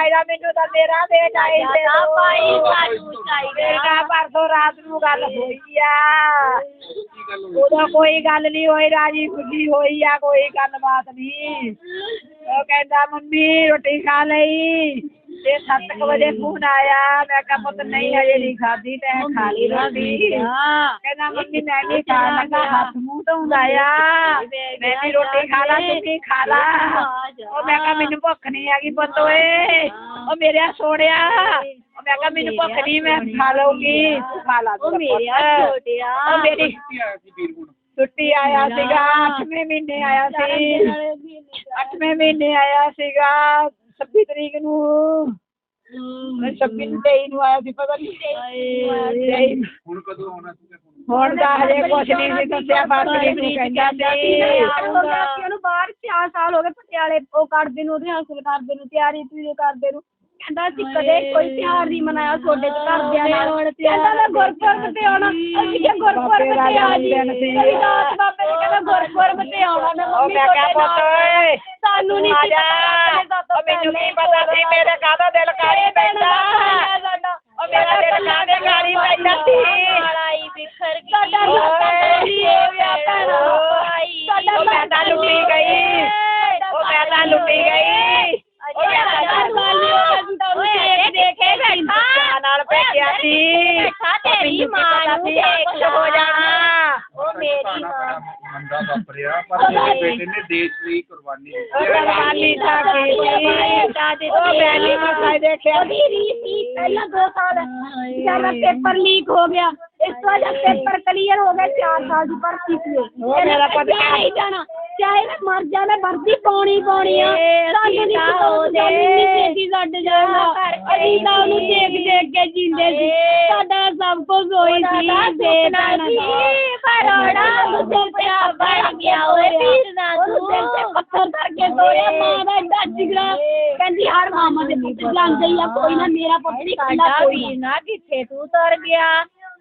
ਚਾਹੀਦਾ ਮੈਨੂੰ ਤਾਂ ਮੇਰਾ ਬੇਟਾ ਹੀ ਦੇ ਦਿਓ ਬੇਟਾ ਪਰਸੋਂ ਰਾਤ ਨੂੰ ਗੱਲ ਹੋਈ ਆ। ਉਦੋਂ ਕੋਈ ਗੱਲ ਨਹੀਂ ਹੋਈ ਰਾਜੀ ਖੁਸ਼ੀ ਹੋਈ ਆ ਕੋਈ ਗੱਲਬਾਤ ਨਹੀਂ। ਉਹ ਕਹਿੰਦਾ ਮੰਮੀ ਰੋਟੀ ਖਾ ਲਈ। ਤੇ 7 ਵਜੇ ਫੋਨ ਆਇਆ ਮੈਂ ਕਿਹਾ ਪੁੱਤ ਨਹੀਂ ਹਜੇ ਨਹੀਂ ਖਾਧੀ ਤੈਂ ਖਾ ਲਈ ਰੋਟੀ ਕਹਿੰਦਾ ਮੰਮੀ ਮੈਂ ਵੀ ਖਾਣ ਲੱਗਾ ਹੱਥ ਮੂੰਹ ਧੋਂਦਾ ਆ ਮੈਂ ਵੀ ਰੋਟੀ ਖਾ ਲਾ ਤੂੰ ਵੀ ਖਾ ਲਾ ਉਹ ਮੈਂ ਕਿਹਾ ਮੈਨੂੰ ਭੁੱਖ ਨਹੀਂ ਹੈਗੀ ਪੁੱਤ ਓਏ ਉਹ ਮੇਰੇ ਸੋਹਣਿਆ ਉਹ ਮੈਂ ਕਿਹਾ ਮੈਨੂੰ ਭੁੱਖ ਨਹੀਂ ਮੈਂ ਖਾ ਲਊਗੀ ਤੂੰ ਖਾ ਲਾ ਉਹ ਮੇਰੇ ਛੋਟਿਆ ਉਹ ਮੇਰੀ ਛੁੱਟੀ ਆਇਆ ਸੀਗਾ 8ਵੇਂ ਮਹੀਨੇ ਆਇਆ ਸੀ 8ਵੇਂ ਮਹੀਨੇ ਆਇਆ ਸੀਗਾ 26 ਤਰੀਕ ਨੂੰ। 26 ਨੂੰ 23 ਨੂੰ ਆਇਆ ਸੀ ਪਤਾ ਨਹੀਂ 23 ਨੂੰ। ਹੁਣ ਕਦੋਂ ਆਉਣਾ ਸੀ ਹੁਣ? ਤਾਂ ਹਜੇ ਕੁਛ ਨਹੀਂ ਸੀ ਦੱਸਿਆ ਬਾਤ ਤਰੀਕ ਨੂੰ ਕਹਿੰਦਾ ਸੀ। ਉਹਨੂੰ ਬਾਹਰ 4 ਸਾਲ ਹੋ ਗਏ ਪਟਿਆਲੇ ਉਹ ਕਰਦੇ ਨੂੰ ਰਿਹਾਸਲ ਕਰਦੇ ਨੂੰ ਤਿਆਰੀ ਪੂਰੀ ਕਰਦੇ ਨੂੰ। ਕਹਿੰਦਾ ਸੀ ਕਦੇ ਕੋਈ ਤਿਉਹਾਰ ਨਹੀਂ ਮਨਾਇਆ ਤੁਹਾਡੇ ਚ ਘਰਦਿਆਂ ਨਾਲ। ਕਹਿੰਦਾ ਮੈਂ ਗੁਰਪੁਰਬ ਤੇ ਆਉਣਾ ਅਸੀਂ ਕਿਹਾ ਗੁਰਪੁਰਬ ਤੇ ਆ ਜੀ। ਰਾਤ ਬਾਬੇ ਨੇ ਕਹਿੰਦਾ ਗੁਰਪੁਰਬ ਤੇ ਆਉਣਾ ਮੈਂ ਮੰਮੀ ਮੈਂ ਓਏ। ਸਾਨੂੰ ਨਹੀਂ ਪਤਾ। ਉਹ ਮੈਨੂੰ ਕੀ ਪਤਾ ਸੀ ਮੇਰੇ ਕਾਹਦਾ ਦਿਲ ਕਾਲੀ ਪੈਂਦਾ ਉਹ ਮੇਰਾ ਦਿਲ ਕਾਹਦੇ ਕਾਲੀ ਪੈਂਦਾ ਸੀ ਲੜਾਈ ਵਿਖਰ ਗਈ ਸਾਡਾ ਲੱਤਾਂ ਦੀ ਹੋ ਗਿਆ ਭੈਣਾ ਸਾਡਾ ਉਹ ਮੈਂ ਤਾਂ ਲੁੱਟੀ ਗਈ ਉਹ ਮੈਂ ਤਾਂ ਲੁੱਟੀ ਗਈ ਉਹ ਮੈਂ ਤਾਂ ਓਏ ਦੇਖੇ ਬੈਠਾ ਨਾਲ ਭੇਜਿਆ ਸੀ ਤੇਰੀ ਮਾਂ ਨੂੰ ਕੁਝ ਹੋ ਜਾਣਾ ਉਹ ਮੇਰੀ ਮਾਂ ਮੰਦਾ ਵਾਪਰਿਆ ਪਰ ਮੇਰੇ ਬੇਟੇ ਨੇ ਦੇਸ਼ ਲਈ ਕੁਰਬਾਨੀ ਦਿੱਤੀ ਹੈ। ਕੁਰਬਾਨੀ ਤਾਂ ਕੀਤੀ ਉਹ ਮੈਂ ਨਹੀਂ ਮਸਾਈ ਦੇਖਿਆ ਉਹਦੀ ਰੀਤੀ ਪਹਿਲਾਂ 2 ਸਾਲ। ਜਦ ਪੇਪਰ ਲੀਕ ਹੋ ਗਿਆ। ਇਸ ਤੋਂ ਬਾਅਦ ਪੇਪਰ ਕਲੀਅਰ ਹੋ ਗਿਆ 4 ਸਾਲ ਦੀ ਭਰਤੀ ਸੀ ਉਹ ਮੇਰਾ ਪਤਾ ਨਹੀਂ ਜਾਣਾ। ਚਾਹੇ ਮੈਂ ਮਰ ਜਾਣਾ ਵਰਦੀ ਪਾਉਣੀ ਪਾਉਣੀ ਆ। ਸਾਨੂੰ ਨਹੀਂ ਪਤਾ ਨਹੀਂ ਛੱਡ ਜਾਣਾ। ਅਸੀਂ ਤਾਂ ਉਹਨੂੰ ਦੇਖ ਦੇਖ ਕੇ ਜਿੰਦੇ ਸੀ। ਸਾਡਾ ਸਭ ਕੁਝ ਹੋਈ ਸੀ। ਦੇ ਦੇਣਾ ਪਰੋੜਾ ਮੁੱਦੇ ਪਿਆ ਬਣ ਗਿਆ ਓਏ। मुझे जानते ही कोई ना मेरा पति ना कोई। ना कि छेट उतर गया?